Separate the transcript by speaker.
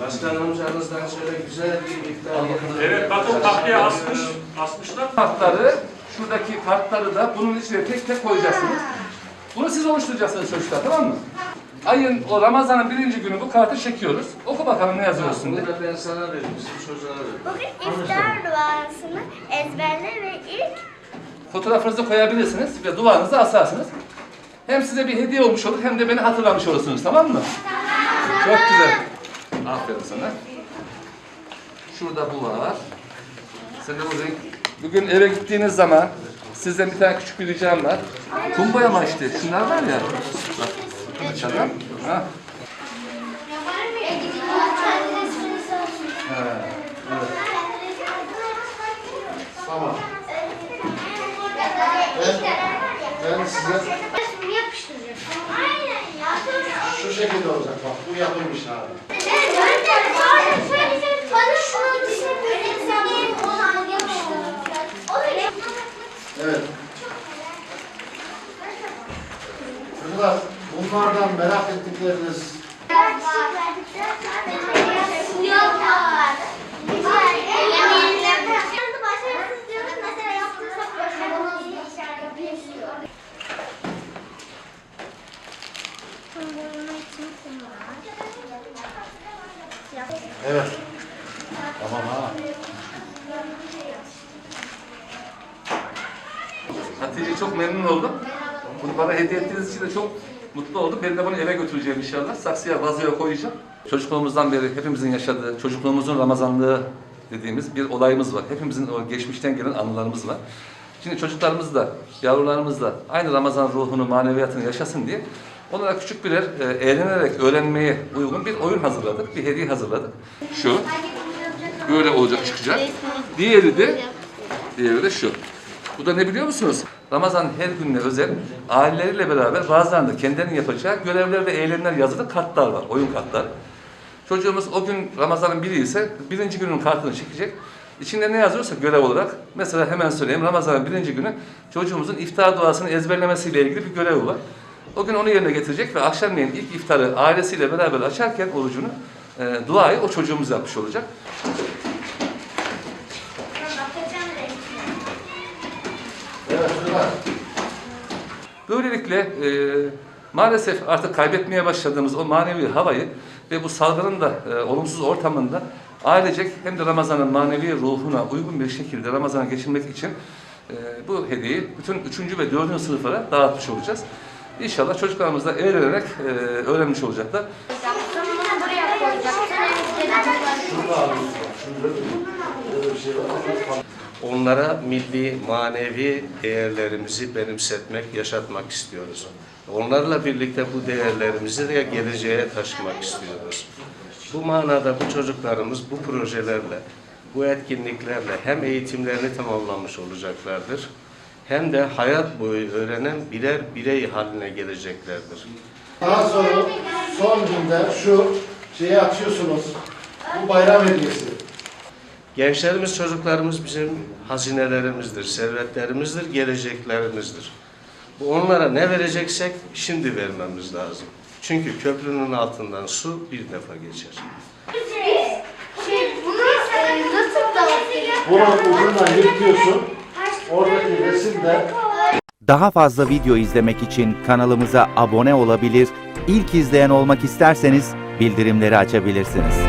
Speaker 1: Başkanımız aranızdan şöyle güzel bir iftar
Speaker 2: Evet bakın kapıya asmış, asmışlar.
Speaker 3: Kartları, şuradaki kartları da bunun içine tek tek koyacaksınız. Bunu siz oluşturacaksınız çocuklar tamam mı? Ayın o Ramazan'ın birinci günü bu kartı çekiyoruz. Oku bakalım ne yazıyorsun
Speaker 1: Bunu da ben sana veririm, çocuğa veririm.
Speaker 4: Bugün iftar duasını ezberle ve ilk
Speaker 3: Fotoğrafınızı koyabilirsiniz ve duvarınıza asarsınız. Hem size bir hediye olmuş olur hem de beni hatırlamış olursunuz tamam mı? Çok güzel. Aferin sana. Şurada bu var. Sen de bu renk. Bugün eve gittiğiniz zaman sizden bir tane küçük bir ricam var. Kum boyama işte. Şunlar var ya. Bak. Açalım. Ha.
Speaker 1: Tamam. Ben size
Speaker 4: Şunu yapıştıracağım. Aynen ya.
Speaker 1: şu şekilde olacak bak, bu yapılmış abi.
Speaker 4: Evet.
Speaker 1: Çocuklar, bunlardan merak ettikleriniz Evet. Tamam ha.
Speaker 3: Hatice çok memnun oldum. Bunu bana hediye ettiğiniz için de çok mutlu oldum. Ben de bunu eve götüreceğim inşallah. Saksıya, vazoya koyacağım. Çocukluğumuzdan beri hepimizin yaşadığı, çocukluğumuzun Ramazanlığı dediğimiz bir olayımız var. Hepimizin o geçmişten gelen anılarımız var. Şimdi çocuklarımız da, yavrularımız da aynı Ramazan ruhunu, maneviyatını yaşasın diye onlara küçük birer e, eğlenerek öğrenmeye uygun bir oyun hazırladık, bir hediye hazırladık. Şu, böyle olacak çıkacak. Diğeri de Diğeri de şu. Bu da ne biliyor musunuz? Ramazan her gününe özel aileleriyle beraber bazılarında kendilerinin yapacağı görevler ve eylemler yazılı kartlar var, oyun kartları. Çocuğumuz o gün Ramazan'ın biri ise birinci günün kartını çekecek. İçinde ne yazıyorsa görev olarak, mesela hemen söyleyeyim Ramazan'ın birinci günü çocuğumuzun iftar duasını ezberlemesiyle ilgili bir görev var. O gün onu yerine getirecek ve akşamleyin ilk iftarı ailesiyle beraber açarken orucunu, e, duayı o çocuğumuz yapmış olacak.
Speaker 1: Evet.
Speaker 3: Böylelikle e, maalesef artık kaybetmeye başladığımız o manevi havayı ve bu salgının da e, olumsuz ortamında ailecek hem de Ramazan'ın manevi ruhuna uygun bir şekilde Ramazan'a geçirmek için e, bu hediyeyi bütün 3. ve 4. sınıflara dağıtmış olacağız. İnşallah çocuklarımız da eğlenerek e, öğrenmiş olacaklar.
Speaker 5: Onlara milli, manevi değerlerimizi benimsetmek, yaşatmak istiyoruz. Onlarla birlikte bu değerlerimizi de geleceğe taşımak istiyoruz. Bu manada bu çocuklarımız bu projelerle, bu etkinliklerle hem eğitimlerini tamamlamış olacaklardır, hem de hayat boyu öğrenen birer birey haline geleceklerdir.
Speaker 1: Daha sonra son günde şu şeyi açıyorsunuz. Bu bayram hediyesi.
Speaker 5: Gençlerimiz, çocuklarımız bizim hazinelerimizdir, servetlerimizdir, geleceklerimizdir. Bu onlara ne vereceksek şimdi vermemiz lazım. Çünkü köprünün altından su bir defa geçer.
Speaker 4: Şey, bunu nasıl dağıtacağız?
Speaker 1: Bunu ucundan yırtıyorsun. Oradaki resimde
Speaker 6: Daha fazla video izlemek için kanalımıza abone olabilir, ilk izleyen olmak isterseniz bildirimleri açabilirsiniz.